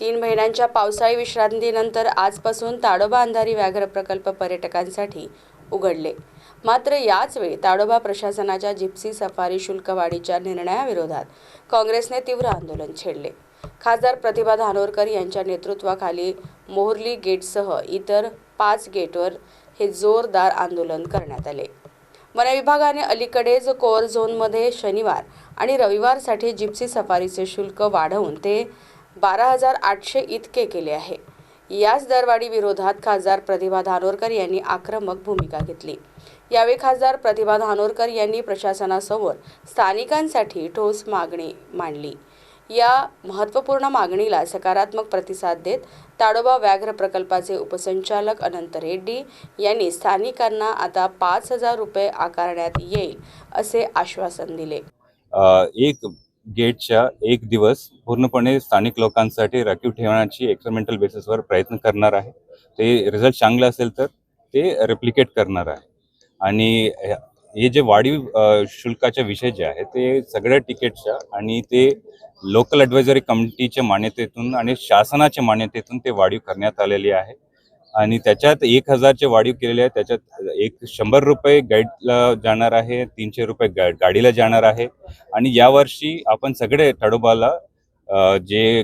तीन महिन्यांच्या पावसाळी विश्रांतीनंतर आजपासून ताडोबा अंधारी व्याघ्र प्रकल्प पर्यटकांसाठी उघडले. मात्र याचवेळी ताडोबा प्रशासनाच्या जिप्सी सफारी शुल्क वाढीच्या निर्णयाविरोधात काँग्रेसने तीव्र आंदोलन छेडले. खासदार प्रतिभा धानोरकर यांच्या नेतृत्वाखाली मोहर्ली गेटसह इतर पाच गेटवर हे जोरदार आंदोलन करण्यात आले. वन विभागाने अलीकडेच कोअर झोनमध्ये शनिवार आणि रविवारसाठी जिप्सी सफारीचे शुल्क वाढवून ते बारा हजार आठशे इतके केले आहे. याच दरवाढी विरोधात खासदार प्रतिभा धानोरकर यांनी आक्रमक भूमिका घेतली. यावेळी खासदार प्रतिभा धानोरकर यांनी प्रशासनासमोर स्थानिकांसाठी ठोस मागणी मांडली. या महत्त्वपूर्ण मागणीला सकारात्मक प्रतिसाद देत ताडोबा व्याघ्र प्रकल्पाचे उपसंचालक अनंत रेड्डी यांनी स्थानिकांना आता पाच हजार रुपये आकारण्यात येईल असे आश्वासन दिले. एक गेटच्या एक दिवस पूर्णपणे स्थानिक लोकांसाठी राखीव ठेवण्याची एक्सपेरिमेंटल बेसिसवर प्रयत्न करणार आहे. ते रिझल्ट चांगला असेल तर ते रेप्लिकेट करणार आहे. आणि हे- जे वाढीव शुल्काच्या शुल्काचे विषय जे आहे ते सगळ्या तिकीटच्या आणि ते लोकल ॲडवायझरी कमिटीच्या मान्यतेतून आणि शासनाच्या मान्यतेतून ते वाढीव करण्यात आलेले आहे. आणि त्याच्यात एक हजारचे वाढीव केलेले आहे त्याच्यात एक शंभर रुपये गाईडला जाणार आहे तीनशे रुपये गा गाडीला जाणार आहे. आणि यावर्षी आपण सगळे तडोबाला जे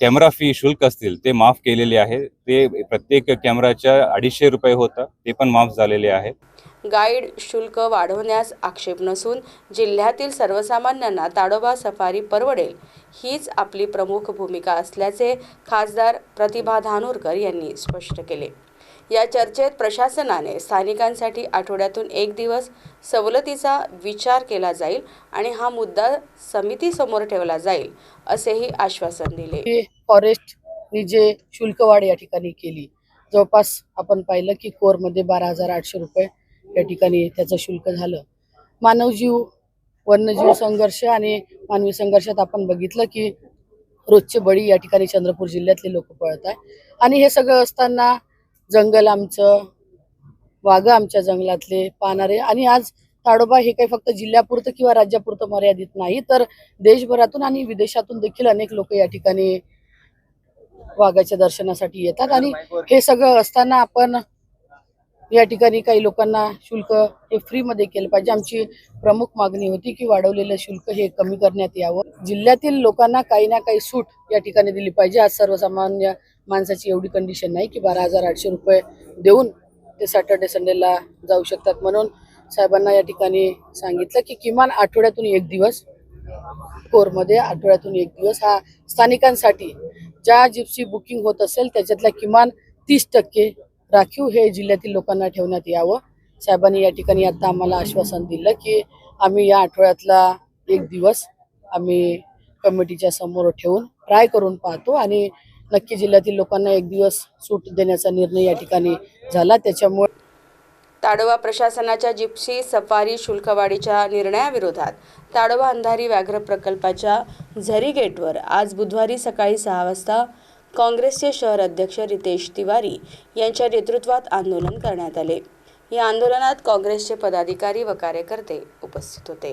कॅमेरा फी शुल्क असतील ते माफ केलेले आहे. ते प्रत्येक कॅमेराच्या अडीचशे रुपये होता ते पण माफ झालेले आहे. गाईड शुल्क वाढवण्यास आक्षेप नसून जिल्ह्यातील सर्वसामान्यांना ताडोबा सफारी परवडेल. हीच आपली प्रमुख भूमिका असल्याचे खासदार प्रतिभा धानोरकर यांनी स्पष्ट केले. या चर्चेत प्रशासनाने स्थानिकांसाठी आठवड्यातून एक दिवस सवलतीचा विचार केला जाईल आणि हा मुद्दा समितीसमोर ठेवला जाईल असेही आश्वासन दिले. फॉरेस्ट फॉरेस्टनी जे शुल्कवाढ या ठिकाणी केली जवळपास आपण पाहिलं की कोरमध्ये बारा हजार आठशे रुपये या ठिकाणी त्याचं शुल्क झालं. मानवजीव वन्यजीव संघर्ष आणि मानवी संघर्षात आपण बघितलं की रोजचे बळी या ठिकाणी चंद्रपूर जिल्ह्यातले लोक पळत आहे आणि हे सगळं असताना जंगल आमचं वाघ आमच्या जंगलातले पानारे आणि आज ताडोबा हे काही फक्त जिल्ह्यापुरतं किंवा राज्यापुरतं मर्यादित नाही तर देशभरातून आणि विदेशातून देखील अनेक लोक या ठिकाणी वाघाच्या दर्शनासाठी येतात. आणि हे सगळं असताना आपण या ठिकाणी काही लोकांना शुल्क हे फ्रीमध्ये केलं पाहिजे. आमची प्रमुख मागणी होती की वाढवलेलं शुल्क हे कमी करण्यात यावं. जिल्ह्यातील लोकांना काही ना काही सूट या ठिकाणी दिली पाहिजे. आज सर्वसामान्य माणसाची एवढी कंडिशन नाही की बारा हजार आठशे रुपये देऊन ते सॅटर्डे संडेला जाऊ शकतात. म्हणून साहेबांना या ठिकाणी सांगितलं की किमान आठवड्यातून एक दिवस कोरमध्ये आठवड्यातून एक दिवस हा स्थानिकांसाठी ज्या जिप्सी बुकिंग होत असेल त्याच्यातल्या किमान तीस टक्के राखीव हे जिल्ह्यातील लोकांना ठेवण्यात यावं. साहेबांनी या ठिकाणी आता आम्हाला आश्वासन दिलं की आम्ही या आठवड्यातला एक दिवस आम्ही कमिटीच्या समोर ठेवून ट्राय करून पाहतो आणि नक्की जिल्ह्यातील लोकांना एक दिवस सूट देण्याचा निर्णय या ठिकाणी झाला. त्याच्यामुळे ताडोबा प्रशासनाच्या जिप्सी सफारी शुल्कवाढीच्या निर्णयाविरोधात ताडोबा अंधारी व्याघ्र प्रकल्पाच्या झरी गेटवर आज बुधवारी सकाळी सहा वाजता काँग्रेसचे शहर अध्यक्ष रितेश तिवारी यांच्या नेतृत्वात आंदोलन करण्यात आले. या आंदोलनात काँग्रेसचे पदाधिकारी व कार्यकर्ते उपस्थित होते.